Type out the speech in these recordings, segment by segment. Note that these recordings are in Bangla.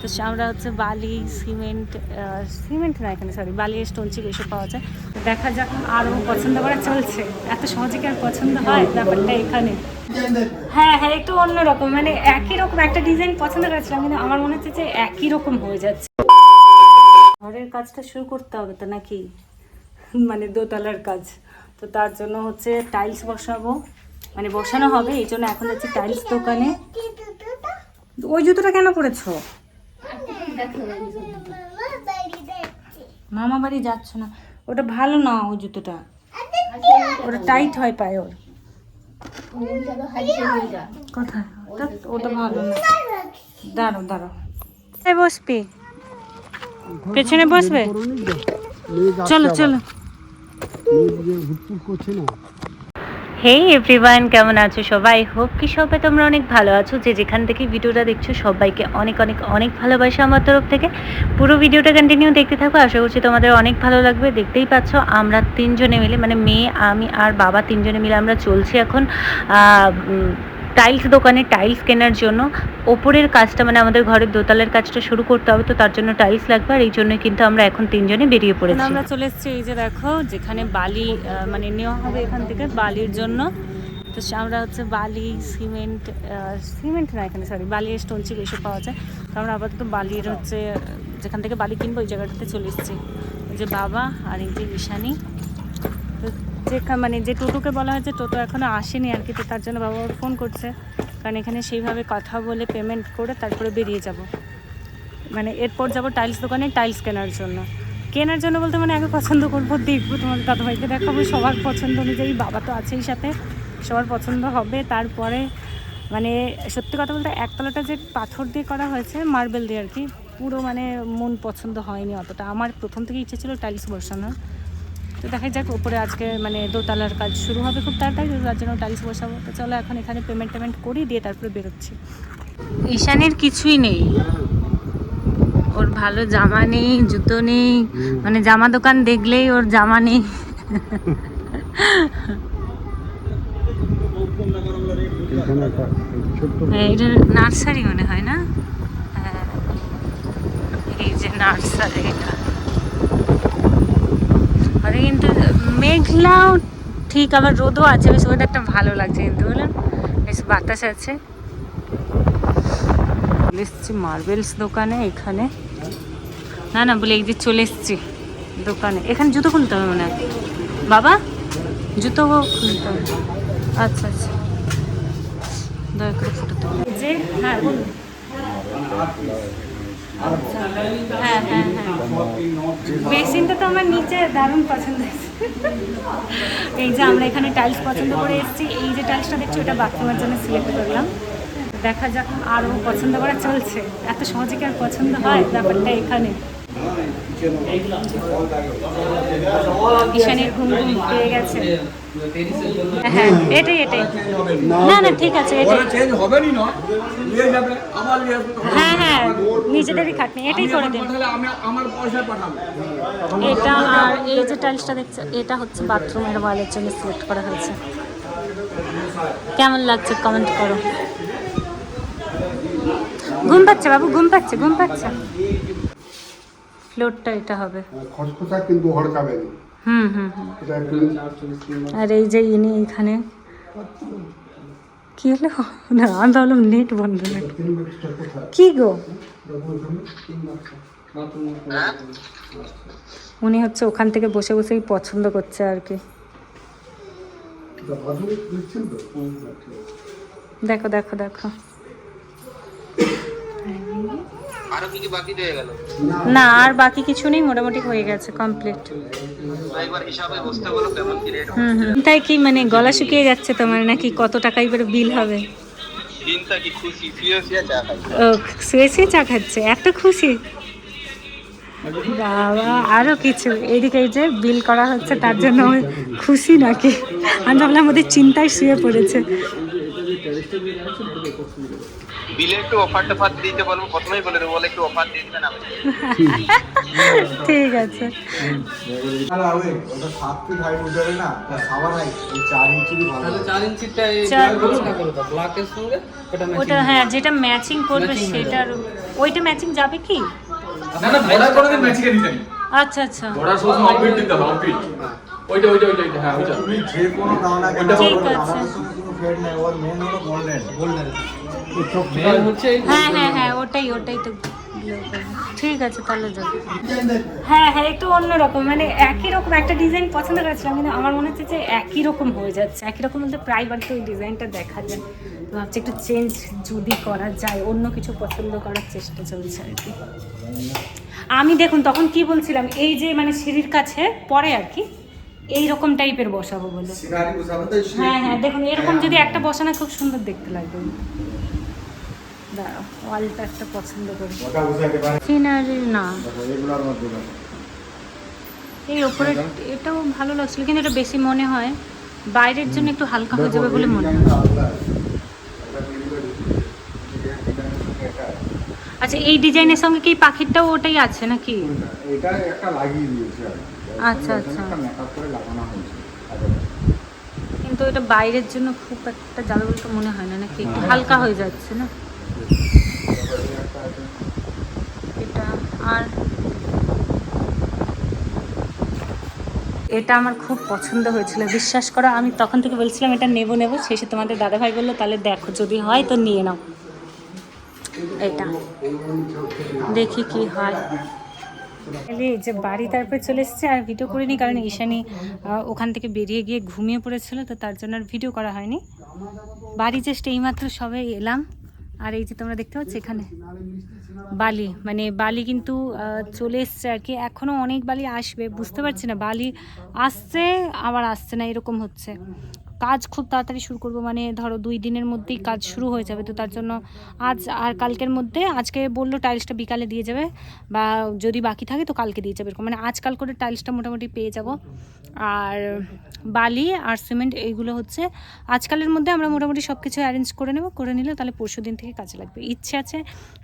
তো আমরা হচ্ছে বালি সিমেন্ট সিমেন্ট না এখানে সরি বালি স্টোন চিপ এসব পাওয়া যায়। দেখা যাক আরও পছন্দ করা চলছে। এত সহজে কি আর পছন্দ হয় ব্যাপারটা এখানে? হ্যাঁ হ্যাঁ একটু অন্যরকম মানে একই রকম একটা ডিজাইন পছন্দ করেছিলাম কিন্তু আমার মনে হচ্ছে যে একই রকম হয়ে যাচ্ছে। ঘরের কাজটা শুরু করতে হবে তো নাকি? মানে দোতলার কাজ। তো তার জন্য হচ্ছে টাইলস বসাবো। মানে বসানো হবে এই জন্য এখন হচ্ছে টাইলস দোকানে। ওই জুতোটা কেন পরেছো? মামা বাড়ি যাচ্ছ না। ওটা ভালো না ওই জুতোটা। ওটা টাইট হয় পায়ে ওর। কোথায়? ওটা ভালো না। দাঁড়ো দাঁড়ো বসবি? পেছনে বসবে? চলো চলো। হেই এভরিওয়ান কেমন আছো সবাই? হোক কি সবাই তোমরা অনেক ভালো আছো। যে যেখান থেকে ভিডিওটা দেখছ, সবাইকে অনেক অনেক অনেক ভালোবাসা আমার তরফ থেকে। পুরো ভিডিওটা কন্টিনিউ দেখতে থাকো। আশা করছি তোমাদের অনেক ভালো লাগবে। দেখতেই পাচ্ছ, আমরা তিনজনে মিলে মানে মেয়ে, আমি আর বাবা তিনজনে মিলে আমরা চলছি এখন টাইলস দোকানে টাইলস কেনার জন্য ওপরের কাজটা মানে আমাদের ঘরের দোতলার কাজটা শুরু করতে হবে তো তার জন্য টাইলস লাগবে আর এই জন্য কিন্তু আমরা এখন তিনজনে বেরিয়ে পড়েছি। আমরা চলে এসেছি এই যে দেখো যেখানে বালি মানে নেওয়া হবে এখান থেকে বালির জন্য। তো আমরা হচ্ছে বালি সিমেন্ট সিমেন্ট না এখানে সরি বালি স্টোন চিপ এসব পাওয়া যায়। তো আমরা আপাতত বালির হচ্ছে যেখান থেকে বালি কিনবো ওই জায়গাটাতে চলে এসেছি। যে বাবা আর এই যে ঈশানী। যে মানে যে টোটোকে বলা হয়েছে টোটো এখনও আসেনি আর কি, তো তার জন্য বাবা ফোন করছে। কারণ এখানে সেইভাবে কথা বলে পেমেন্ট করে তারপরে বেরিয়ে যাব। মানে এরপর যাব টাইলস দোকানে টাইলস কেনার জন্য। কেনার জন্য বলতে মানে আগে পছন্দ করব, দেখব তোমার দাদাভাইকে দেখাবো, সবার পছন্দ অনুযায়ী বাবা তো আছেই সাথে, সবার পছন্দ হবে। তারপরে মানে সত্যি কথা বলতে একতলাটা যে পাথর দিয়ে করা হয়েছে মার্বেল দিয়ে আর কি, পুরো মানে মন পছন্দ হয়নি অতটা। আমার প্রথম থেকে ইচ্ছে ছিল টাইলস বসানোর। তো দেখা যাক ওপরে আজকে মানে দোতলার কাজ শুরু হবে খুব তাড়াতাড়ি তার জন্য টাইলস বসাবো। তো চলো এখন এখানে পেমেন্ট টেমেন্ট করি দিয়ে তারপরে বেরোচ্ছি। ঈশানের কিছুই নেই। ওর ভালো জামা নেই জুতো নেই মানে জামা দোকান দেখলেই ওর জামা নেই। হ্যাঁ, নার্সারি মনে হয় না? হ্যাঁ এই যে নার্সারি। এটা আরে কিন্তু মেঘলাও ঠিক, আবার রোদও আছে, বেশ ওয়েদারটা ভালো লাগছে কিন্তু বুঝলেন বেশ বাতাস আছে। চলে এসছি মার্বেলস দোকানে এখানে। না না, বলে যে চলে এসছি দোকানে। এখানে জুতো খুলতে হবে মনে বাবা, জুতো খুলতে হবে। আচ্ছা আচ্ছা। দয়া করে ফটো তো যে হ্যাঁ হ্যাঁ হ্যাঁ হ্যাঁ। বেসিনটা তো আমার নিচে দারুণ পছন্দ এই যে আমরা এখানে টাইলস পছন্দ করে এসেছি। এই যে টাইলসটা দেখছি, ওটা বাথরুমের জন্য সিলেক্ট করলাম। দেখা যাক আরও পছন্দ করা চলছে। এত সহজে কি আর পছন্দ হয়? ব্যাপারটা এখানে। ঈশানের ঘুম ঘুম পেয়ে গেছে। হ্যাঁ এটাই এটাই। না না ঠিক আছে এটাই। হ্যাঁ হ্যাঁ নিজেদেরই খাটনি এটাই করে দিন। এটা আর এই যে টাইলসটা দেখছে এটা হচ্ছে বাথরুমের ওয়ালের জন্য সিলেক্ট করা হয়েছে। কেমন লাগছে কমেন্ট করো। ঘুম পাচ্ছে বাবু ঘুম পাচ্ছে ঘুম পাচ্ছে। ফ্লোরটা এটা হবে। খসখসা কিন্তু হড়কাবে না হুম হুম। আর এই যে ইনি এখানে কি হলো? না আমি ভাবলাম নেট বন্ধ কি গো? উনি হচ্ছে ওখান থেকে বসে বসেই পছন্দ করছে আর কি। দেখো দেখো দেখো। আরও কি কি বাকি রয়ে গেল? না আর বাকি কিছু নেই মোটামুটি হয়ে গেছে কমপ্লিট একবার হিসাবে বুঝতে বলো কেমন? কি রেট তাই কি মানে গলা শুকিয়ে যাচ্ছে তোমার নাকি কত টাকা এবার বিল হবে? দিনটা কি খুশি? শুয়ে চা খাই। ও শুয়ে শুয়ে চা খাচ্ছে এত খুশি? বাবা আরও কিছু। এইদিকে এই যে বিল করা হচ্ছে তার জন্য খুশি নাকি? আমি ভাবলাম ওদের চিন্তায় শুয়ে পড়েছে। বিলে একটু অফার টফার দিতে বলব। প্রথমেই বলে দেবো বলে একটু অফার দিয়ে দিবেন আমি ঠিক আছে। ওটা না ম্যাচিং হ্যাঁ যেটা ম্যাচিং করবে সেটার ওইটা ম্যাচিং যাবে কি? না না কোনোদিন দিতেন আচ্ছা আচ্ছা। দিতে হবে অফবিট ওইটা ওইটা ওইটা ওইটা, হ্যাঁ ওইটা। তুমি যে কোনো দাও না কেন ওর মেন হলো গোল্ডেন গোল্ডেন মেন হচ্ছে হ্যাঁ হ্যাঁ হ্যাঁ ওটাই ওটাই তো। ঠিক আছে তাহলে যাবে হ্যাঁ হ্যাঁ একটু অন্যরকম মানে একই রকম একটা ডিজাইন পছন্দ করেছিলাম কিন্তু আমার মনে হচ্ছে যে একই রকম হয়ে যাচ্ছে। একই রকম বলতে প্রায় বাড়িতে ওই ডিজাইনটা দেখা যায়। ভাবছি একটু চেঞ্জ যদি করা যায় অন্য কিছু পছন্দ করার চেষ্টা চলছে আর কি। আমি দেখুন তখন কি বলছিলাম এই যে মানে সিঁড়ির কাছে পরে আর কি এই রকম টাইপের বসাবো বলে। হ্যাঁ হ্যাঁ দেখুন এরকম যদি একটা বসানো খুব সুন্দর দেখতে লাগবে দাঁড়াও ওয়ালটা একটা পছন্দ করি। সিনারি না। এই ওপরে এটাও ভালো লাগছিল কিন্তু এটা বেশি মনে হয় বাইরের জন্য একটু হালকা হয়ে যাবে বলে মনে হয়। আচ্ছা এই ডিজাইনের সঙ্গে কি পাখিরটাও ওটাই আছে নাকি? এটা একটা লাগিয়ে দিয়েছে। আচ্ছা, আচ্ছা। মেকআপ করে লাগানো হয়েছে কিন্তু এটা বাইরের জন্য খুব একটা যাবে বলে মনে হয় না নাকি একটু হালকা হয়ে যাচ্ছে না? এটা আর এটা আমার খুব পছন্দ হয়েছিল বিশ্বাস করো আমি তখন থেকে বলছিলাম এটা নেব নেব শেষে তোমাদের দাদাভাই বলল তাহলে দেখো যদি হয় তো নিয়ে নাও। এটা। দেখি কি হয়। তাহলে যে বাড়ি তারপরে চলে এসেছে, আর ভিডিও করিনি, কারণ ঈশানি ওখান থেকে বেরিয়ে গিয়ে ঘুমিয়ে পড়েছিল, তো তার জন্য আর ভিডিও করা হয়নি। বাড়ি জাস্ট এইমাত্র সবে এলাম, আর এই যে তোমরা দেখতে পাচ্ছ এখানে বালি মানে বালি কিন্তু চলে এসছে আর কি। এখনও অনেক বালি আসবে, বুঝতে পারছি না, বালি আসছে, আবার আসছে না, এরকম হচ্ছে। কাজ খুব তাড়াতাড়ি শুরু করব। মানে ধরো দুই দিনের মধ্যেই কাজ শুরু হয়ে যাবে। তো তার জন্য আজ আর কালকের মধ্যে আজকে বলল টাইলসটা বিকালে দিয়ে যাবে বা যদি বাকি থাকে তো কালকে দিয়ে যাবে এরকম। মানে আজকাল করে টাইলসটা মোটামুটি পেয়ে যাব। আর বালি আর সিমেন্ট এইগুলো হচ্ছে আজকালের মধ্যে আমরা মোটামুটি সব কিছু অ্যারেঞ্জ করে নেব। করে নিলে তাহলে পরশু দিন থেকে কাজে লাগবে। ইচ্ছে আছে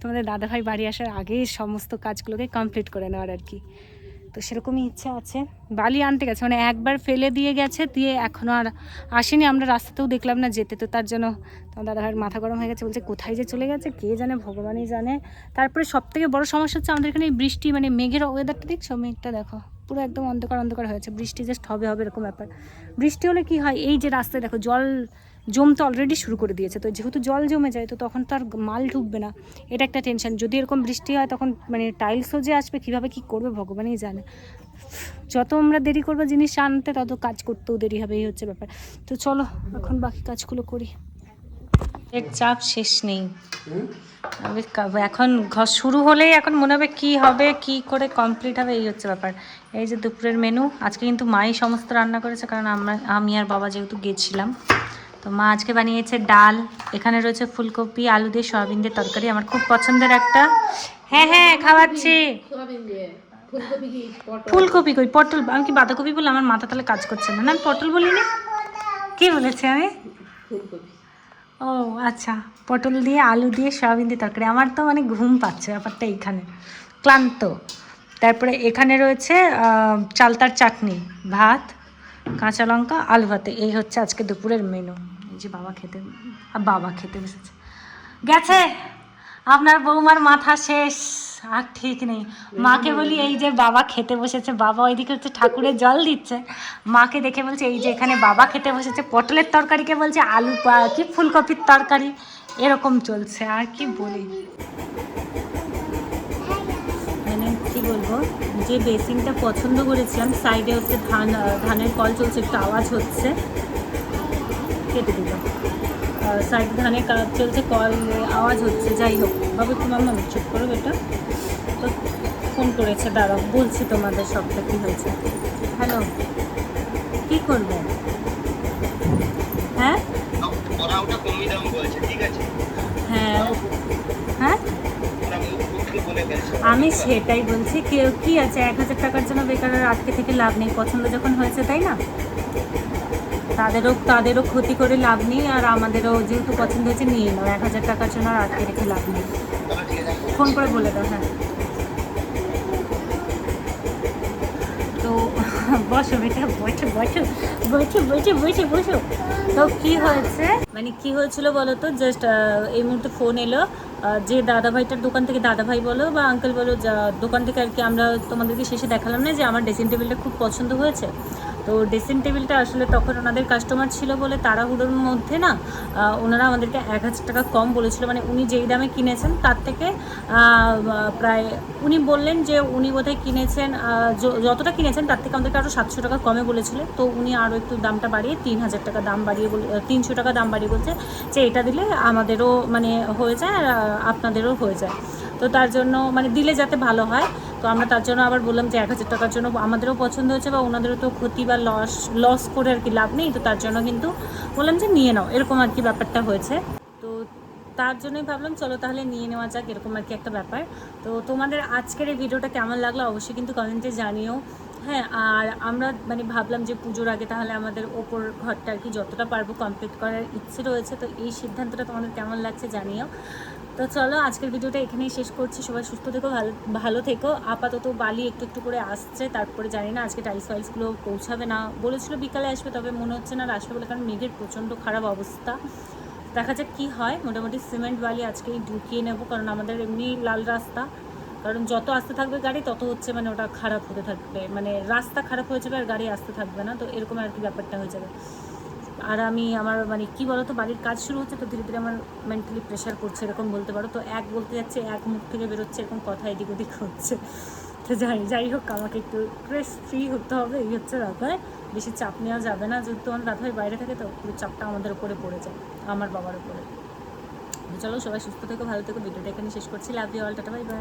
তোমাদের দাদাভাই বাড়ি আসার আগে সমস্ত কাজগুলোকে কমপ্লিট করে নেওয়ার আর কি। তো সেরকমই ইচ্ছা আছে। বালি আনতে গেছে মানে একবার ফেলে দিয়ে গেছে, দিয়ে এখনও আর আসেনি। আমরা রাস্তাতেও দেখলাম না যেতে, তো তার জন্য তোমার দাদাভাইয়ের মাথা গরম হয়ে গেছে, বলছে কোথায় যে চলে গেছে, কে জানে, ভগবানই জানে। তারপরে সব থেকে বড় সমস্যা হচ্ছে আমাদের এখানে বৃষ্টি মানে মেঘের ওয়েদারটা দেখছ? মেঘটা দেখো, পুরো একদম অন্ধকার অন্ধকার হয়েছে। বৃষ্টি জাস্ট হবে হবে এরকম ব্যাপার। বৃষ্টি হলে কি হয়? এই যে রাস্তায় দেখো, জল জমতে অলরেডি শুরু করে দিয়েছে। তো যেহেতু জল জমে যায়, তো তখন তো আর মাল ঢুকবে না। এটা একটা টেনশন যদি এরকম বৃষ্টি হয়, তখন মানে টাইলসও যে আসবে, কীভাবে কী করবে, ভগবানই জানে। যত আমরা দেরি করব জিনিস আনতে, তত কাজ করতেও দেরি হবে, এই হচ্ছে ব্যাপার। তো চলো, এখন বাকি কাজগুলো করি। এর চাপ শেষ নেই। এখন ঘর শুরু হলেই এখন মনে হবে কী হবে, কি করে কমপ্লিট হবে, এই হচ্ছে ব্যাপার। এই যে দুপুরের মেনু আজকে কিন্তু মাই সমস্ত রান্না করেছে, কারণ আমরা আমি আর বাবা যেহেতু গেছিলাম। তো মা আজকে বানিয়েছে ডাল, এখানে রয়েছে ফুলকপি, আলু দিয়ে সয়াবিন দিয়ে তরকারি, আমার খুব পছন্দের একটা। হ্যাঁ হ্যাঁ খাওয়াচ্ছি। ফুলকপি কই? পটল, আমি কি বাঁধাকপি বলে আমার মাথা তাহলে কাজ করছে না। আমি পটল বলিনি। কি বলেছি আমি? ও আচ্ছা। পটল দিয়ে, আলু দিয়ে, সয়াবিন দিয়ে তরকারি। আমার তো মানে ঘুম পাচ্ছে ব্যাপারটা এইখানে। ক্লান্ত। তারপরে এখানে রয়েছে চালতার চাটনি, ভাত, কাঁচা লঙ্কা, আলু ভাতে। এই হচ্ছে আজকে দুপুরের মেনু যে বাবা খেতে বাবা খেতে বসেছে। গেছে। আপনার বৌমার মাথা শেষ। আর ঠিক নেই। মাকে বলি, এই যে বাবা খেতে বসেছে, বাবা ওইদিকে হচ্ছে ঠাকুরের জল দিচ্ছে। মাকে দেখে বলছে, এই যে এখানে বাবা খেতে বসেছে, পটলের তরকারিকে বলছে, আলু কি ফুলকপির তরকারি? এরকম চলছে, আর কি বলি। মানে কি বলব, যে বেসিনটা পছন্দ করেছিলাম সাইডে হচ্ছে ধান, ধানের কল চলছে, একটু আওয়াজ হচ্ছে। কেটে দিল। সাইডে ধানের কাজ চলছে কল আওয়াজ হচ্ছে যাই হোক বাবু তোমার মামা চুপ করো এটা তো ফোন করেছে দাঁড়াও বলছি তোমাদের সবটা কী হয়েছে। হ্যালো কি করবে? হ্যাঁ? হ্যাঁ। হ্যাঁ? আমি সেটাই বলছি কেউ কি আছে? এক হাজার টাকার জন্য বেকারের আটকে থেকে লাভ নেই। পছন্দ যখন হয়েছে তাই না? তাদেরও তাদেরও ক্ষতি করে লাভ নেই আর আমাদেরও যেহেতু পছন্দ হয়েছে নিয়ে নাও। এক হাজার টাকার জন্য আর আটকে রেখে লাভ নেই। ফোন করে বলে দাও হ্যাঁ। তো বসো বেটা, বসো বসো বসো বসো বসো বসো। তো কি হয়েছে? মানে কি হয়েছিল বলো তো? জাস্ট এই মুহূর্তে ফোন এলো। যে দাদা ভাইটার দোকান থেকে দাদা ভাই বলো বা আঙ্কেল বলো দোকান থেকে আর কি আমরা তোমাদেরকে শেষে দেখালাম না যে আমার ড্রেসিং টেবিলটা খুব পছন্দ হয়েছে? তো ড্রেসিং টেবিলটা আসলে তখন ওনাদের কাস্টমার ছিল বলে তাড়াহুড়োর মধ্যে না ওনারা আমাদেরকে এক হাজার টাকা কম বলেছিল। মানে উনি যেই দামে কিনেছেন তার থেকে প্রায় উনি বললেন যে উনি বোধহয় কিনেছেন যতটা কিনেছেন তার থেকে আমাদেরকে আরও সাতশো টাকা কমে বলেছিল। তো উনি আরও একটু দামটা বাড়িয়ে তিন হাজার টাকা দাম বাড়িয়ে বলে তিনশো টাকা দাম বাড়িয়ে বলছে যে এটা দিলে আমাদেরও মানে হয়ে যায় আর আপনাদেরও হয়ে যায়। তো তার জন্য মানে দিলে যাতে ভালো হয়। তো আমরা তার জন্য আবার বললাম যে এক হাজার টাকার জন্য আমাদেরও পছন্দ হয়েছে বা ওনাদেরও তো ক্ষতি বা লস লস করে আর কি লাভ নেই, তো তার জন্য কিন্তু বললাম যে নিয়ে নাও, এরকম আর কি ব্যাপারটা হয়েছে। তো তার জন্যই ভাবলাম চলো তাহলে নিয়ে নেওয়া যাক, এরকম আর কি একটা ব্যাপার। তো তোমাদের আজকের এই ভিডিওটা কেমন লাগল অবশ্যই কিন্তু কমেন্টে জানিও। হ্যাঁ আর আমরা মানে ভাবলাম যে পুজোর আগে তাহলে আমাদের ওপর ঘরটা আর কি যতটা পারব কমপ্লিট করার ইচ্ছে রয়েছে, তো এই সিদ্ধান্তটা তোমাদের কেমন লাগছে জানিও। তো চলো, আজকের ভিডিওটা এখানেই শেষ করছি। সবাই সুস্থ থেকো, ভালো ভালো থেকো। আপাতত বালি একটু একটু করে আসছে, তারপরে জানি না আজকে টাইলস ফাইলসগুলো পৌঁছাবে না। বলেছিল বিকালে আসবে, তবে মনে হচ্ছে না আসবে বলে, কারণ মেঘের প্রচণ্ড খারাপ অবস্থা। দেখা যাক কী হয়। মোটামুটি সিমেন্ট বালি আজকেই ঢুকিয়ে নেব, কারণ আমাদের এমনি লাল রাস্তা। কারণ যত আসতে থাকবে গাড়ি, তত হচ্ছে মানে ওটা খারাপ হতে থাকবে। মানে রাস্তা খারাপ হয়ে যাবে আর গাড়ি আসতে থাকবে না। তো এরকম আর কি ব্যাপারটা হয়ে যাবে। আর আমি আমার মানে কি বলো তো বাড়ির কাজ শুরু হচ্ছে তো ধীরে ধীরে আমার মেন্টালি প্রেশার করছে, এরকম বলতে পারো। তো এক বলতে যাচ্ছে, এক মুখ থেকে বেরোচ্ছে, এরকম কথা এদিক ওদিক হচ্ছে। তো যাই যাই হোক, আমাকে একটু স্ট্রেস ফ্রি হতে হবে, এই হচ্ছে ব্যাপার। বেশি চাপ নেওয়া যাবে না, যেহেতু আমার দাদাভাই বাইরে থাকে তো পুরো চাপটা আমাদের উপরে পড়ে যায়, আমার বাবার উপরে। চলো সবাই সুস্থ থেকো, ভালো থেকো, ভিডিওটা এখানে শেষ করছি। Love you all tata bye bye